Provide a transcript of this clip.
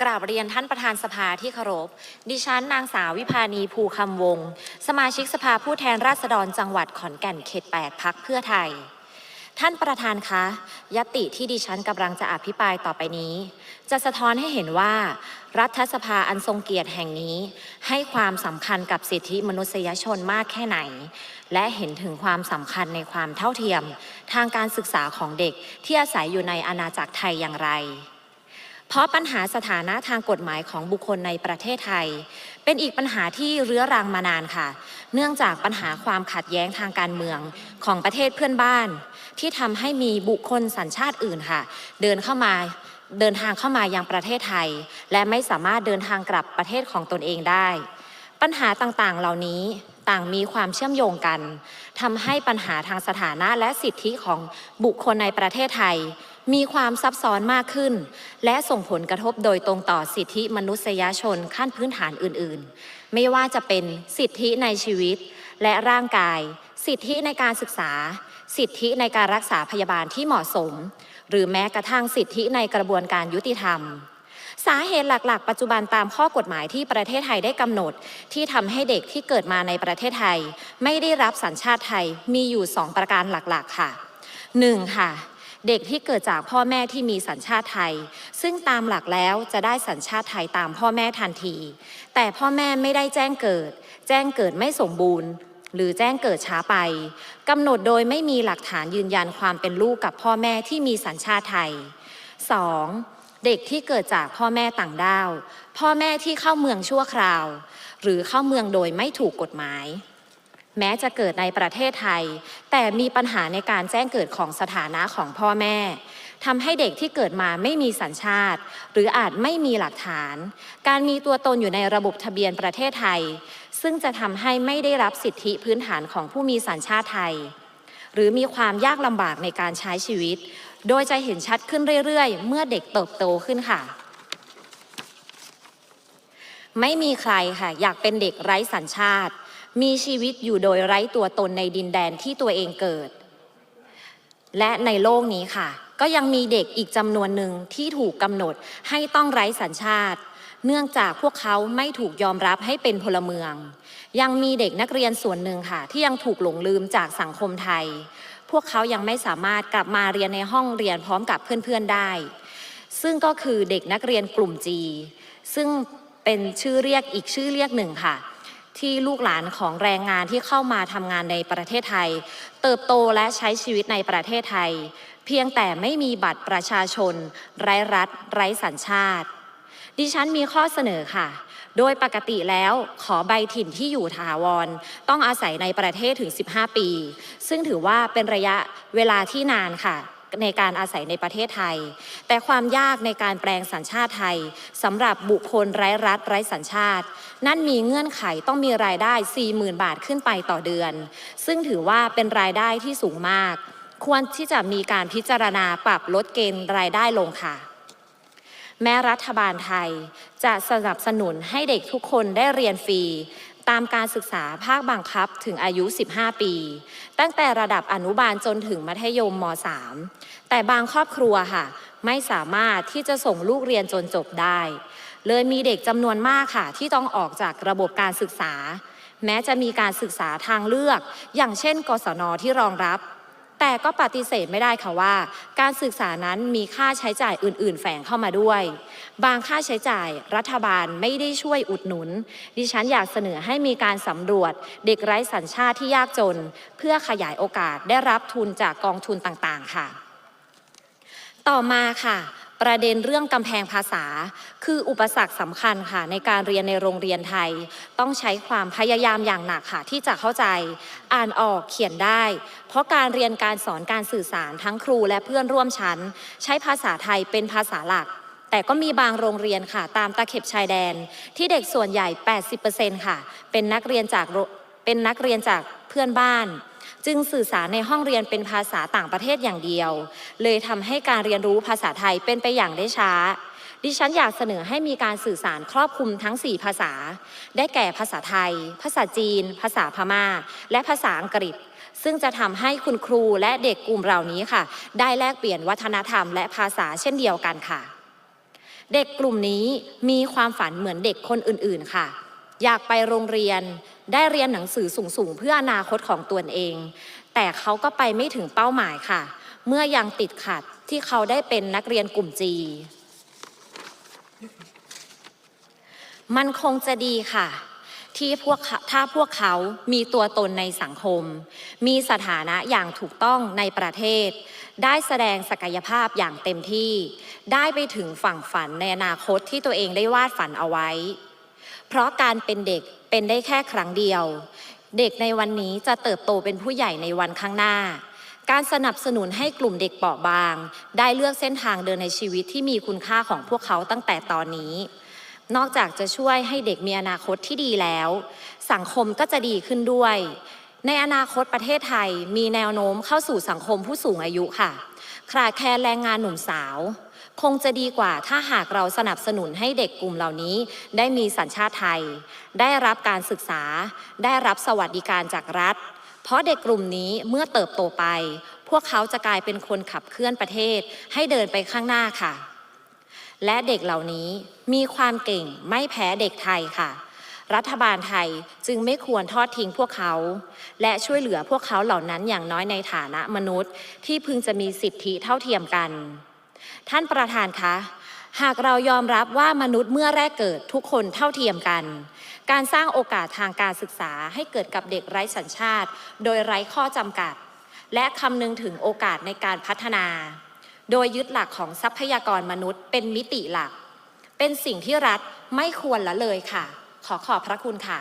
กราบเรียนท่านประธานสภาที่เคารพ ดิฉันนางสาววิภานีภูคำวงศ์สมาชิกสภาผู้แทนราษฎรจังหวัดขอนแก่นเขต 8 พักเพื่อไทย ท่านประธานคะ ยติที่ดิฉันกำลังจะอภิปรายต่อไปนี้ จะสะท้อนให้เห็นว่า รัฐสภาอันทรงเกียรติแห่งนี้ ให้ความสำคัญกับสิทธิมนุษยชนมากแค่ไหน และเห็นถึงความสำคัญในความเท่าเทียม ทางการศึกษาของเด็กที่อาศัยอยู่ในอาณาจักรไทยอย่างไร เพราะปัญหาสถานะทางกฎหมายของบุคคลในประเทศไทย เป็นอีกปัญหาที่เรื้อรังมานานค่ะ เนื่องจากปัญหาความขัดแย้งทางการเมืองของประเทศเพื่อนบ้าน ที่ทำให้มีบุคคลสัญชาติอื่นค่ะ เดินเข้ามาเดินทางเข้ามายังประเทศไทย และไม่สามารถเดินทางกลับประเทศของตนเองได้ ปัญหาต่างๆ เหล่านี้ต่างมีความเชื่อมโยงกันทำให้ปัญหาทางสถานะและสิทธิของบุคคลในประเทศไทย มีความซับซ้อนมากขึ้น และส่งผลกระทบโดยตรงต่อสิทธิมนุษยชนขั้นพื้นฐานอื่นๆ ไม่ว่าจะเป็นสิทธิในชีวิต และร่างกาย สิทธิในการศึกษา สิทธิในการรักษาพยาบาลที่เหมาะสม หรือแม้กระทั่งสิทธิในกระบวนการยุติธรรมสาเหตุหลักๆ ปัจจุบันตามข้อกฎหมายที่ประเทศไทยได้กำหนด ที่ทำให้เด็กที่เกิดมาในประเทศไทย ไม่ได้รับสัญชาติไทยมีอยู่ 2 ประการหลักๆ ค่ะ 1. ค่ะ เด็กที่เกิดจากพ่อแม่ที่มีสัญชาติไทย ซึ่งตามหลักแล้วจะได้สัญชาติไทยตามพ่อแม่ทันที แต่พ่อแม่ไม่ได้แจ้งเกิด แจ้งเกิดไม่สมบูรณ์ หรือแจ้งเกิดช้าไปกำหนดโดยไม่มีหลักฐานยืนยันความเป็นลูกกับพ่อแม่ที่มีสัญชาติไทย 2. เด็กที่เกิดจากพ่อแม่ต่างด้าว พ่อแม่ที่เข้าเมืองชั่วคราว หรือเข้าเมืองโดยไม่ถูกกฎหมาย แม้จะเกิดในประเทศไทย แต่มีปัญหาในการแจ้งเกิดของสถานะของพ่อแม่ทำให้เด็กที่เกิดมาไม่มีสัญชาติ หรืออาจไม่มีหลักฐาน การมีตัวตนอยู่ในระบบทะเบียนประเทศไทย ซึ่งจะทำให้ไม่ได้รับสิทธิพื้นฐานของผู้มีสัญชาติไทย หรือมีความยากลำบากในการใช้ชีวิต โดยจะเห็นชัดขึ้นเรื่อยๆ เมื่อเด็กเติบโตขึ้นค่ะ ไม่มีใครค่ะอยากเป็นเด็กไร้สัญชาติ มีชีวิตอยู่โดยไร้ตัวตนในดินแดนที่ตัวเองเกิด และในโลกนี้ค่ะ ก็ยังมีเด็กอีกจำนวนหนึ่งที่ถูกกำหนดให้ต้องไร้สัญชาติ เนื่องจากพวกเขาไม่ถูกยอมรับให้เป็นพลเมือง ยังมีเด็กนักเรียนส่วนหนึ่งค่ะ ที่ยังถูกหลงลืมจากสังคมไทย พวกเขายังไม่สามารถกลับมาเรียนในห้องเรียนพร้อมกับเพื่อนๆได้ ซึ่งก็คือเด็กนักเรียนกลุ่ม G ซึ่งเป็นชื่อเรียกอีกชื่อเรียกหนึ่งค่ะ ที่ลูกหลานของแรงงานที่เข้ามาทำงานในประเทศไทย เติบโตและใช้ชีวิตในประเทศไทย เพียงแต่ไม่มีบัตรประชาชน ไร้รัฐ ไร้สัญชาติ ดิฉันมีข้อเสนอค่ะ โดยปกติแล้วขอใบถิ่นที่อยู่ถาวร ต้องอาศัยในประเทศถึง 15 ปี ซึ่งถือว่าเป็นระยะเวลาที่นานค่ะ ในการอาศัยในประเทศไทย แต่ความยากในการแปลงสัญชาติไทยสำหรับบุคคลไร้รัฐไร้สัญชาติ นั่นมีเงื่อนไขต้องมีรายได้ 40,000 บาทขึ้นไปต่อเดือน ซึ่งถือว่าเป็นรายได้ที่สูงมาก ควรที่จะมีการพิจารณาปรับลดเกณฑ์รายได้ลงค่ะแม้รัฐบาลไทยจะสนับสนุนให้เด็กทุกคนได้เรียนฟรี ตามการศึกษาภาคบังคับถึงอายุ 15 ปี ตั้งแต่ระดับอนุบาลจนถึงมัธยมม .3 แต่บางครอบครัวค่ะ ไม่สามารถที่จะส่งลูกเรียนจนจบได้ เลยมีเด็กจำนวนมากค่ะ ที่ต้องออกจากระบบการศึกษา แม้จะมีการศึกษาทางเลือก อย่างเช่น กศนที่รองรับ แต่ก็ปฏิเสธไม่ได้ค่ะว่า การศึกษานั้นมีค่าใช้จ่ายอื่น ๆ แฝงเข้ามาด้วย บางค่าใช้จ่ายรัฐบาลไม่ได้ช่วยอุดหนุน ดิฉันอยากเสนอให้มีการสำรวจ เด็กไร้สัญชาติที่ยากจน เพื่อขยายโอกาสได้รับทุนจากกองทุนต่าง ๆ ค่ะ ต่อมาค่ะ ประเด็นเรื่องกำแพงภาษา คืออุปสรรคสำคัญค่ะในการเรียนในโรงเรียนไทย ต้องใช้ความพยายามอย่างหนักค่ะที่จะเข้าใจ อ่านออกเขียนได้ เพราะการเรียนการสอนการสื่อสารทั้งครูและเพื่อนร่วมชั้น ใช้ภาษาไทยเป็นภาษาหลักแต่ก็มีบางโรงเรียนค่ะ ตามตะเข็บชายแดน ที่เด็กส่วนใหญ่ 80%ค่ะ เป็นนักเรียนจากเป็นนักเรียนจากเพื่อนบ้าน จึงสื่อสารในห้องเรียนเป็นภาษาต่างประเทศอย่างเดียว เลยทำให้การเรียนรู้ภาษาไทยเป็นไปอย่างได้ช้า ดิฉันอยากเสนอให้มีการสื่อสารครอบคลุมทั้ง 4 ภาษา ได้แก่ภาษาไทย ภาษาจีน ภาษาพม่า และภาษาอังกฤษ ซึ่งจะทำให้คุณครูและเด็กกลุ่มเหล่านี้ค่ะ ได้แลกเปลี่ยนวัฒนธรรมและภาษาเช่นเดียวกันค่ะ เด็กกลุ่มนี้มีความฝันเหมือนเด็กคนอื่นๆค่ะ อยากไปโรงเรียน ได้เรียนหนังสือสูงๆ เพื่ออนาคตของตัวเอง แต่เขาก็ไปไม่ถึงเป้าหมายค่ะ เมื่อยังติดขัดที่เขาได้เป็นนักเรียนกลุ่มจีมันคงจะดีค่ะ ที่พวกถ้าพวกเขามีตัวตนในสังคม มีสถานะอย่างถูกต้องในประเทศ ได้แสดงศักยภาพอย่างเต็มที่ ได้ไปถึงฝั่งฝันในอนาคตที่ตัวเองได้วาดฝันเอาไว้ เพราะการเป็นเด็กเป็นได้แค่ครั้งเดียว เด็กในวันนี้จะเติบโตเป็นผู้ใหญ่ในวันข้างหน้า การสนับสนุนให้กลุ่มเด็กเปราะบาง ได้เลือกเส้นทางเดินในชีวิตที่มีคุณค่าของพวกเขาตั้งแต่ตอนนี้ นอกจากจะช่วยให้เด็กมีอนาคตที่ดีแล้ว สังคมก็จะดีขึ้นด้วย ในอนาคตประเทศไทยมีแนวโน้มเข้าสู่สังคมผู้สูงอายุค่ะ ขาดแคลนแรงงานหนุ่มสาว คงจะดีกว่าถ้าหากเราสนับสนุนให้เด็กกลุ่มเหล่านี้ ได้มีสัญชาติไทย ได้รับการศึกษา ได้รับสวัสดิการจากรัฐ เพราะเด็กกลุ่มนี้เมื่อเติบโตไป พวกเขาจะกลายเป็นคนขับเคลื่อนประเทศ ให้เดินไปข้างหน้าค่ะ และเด็กเหล่านี้มีความเก่งไม่แพ้เด็กไทยค่ะรัฐบาลไทยจึงไม่ควรทอดทิ้งพวกเขา และช่วยเหลือพวกเขาเหล่านั้นอย่างน้อยในฐานะมนุษย์ ที่พึงจะมีสิทธิเท่าเทียมกัน ท่านประธานคะ หากเรายอมรับว่ามนุษย์เมื่อแรกเกิดทุกคนเท่าเทียมกัน การสร้างโอกาสทางการศึกษาให้เกิดกับเด็กไร้สัญชาติ โดยไร้ข้อจำกัด และคำนึงถึงโอกาสในการพัฒนา โดยยึดหลักของทรัพยากรมนุษย์เป็นมิติหลัก เป็นสิ่งที่รัฐไม่ควรละเลยค่ะ ขอขอบพระคุณค่ะ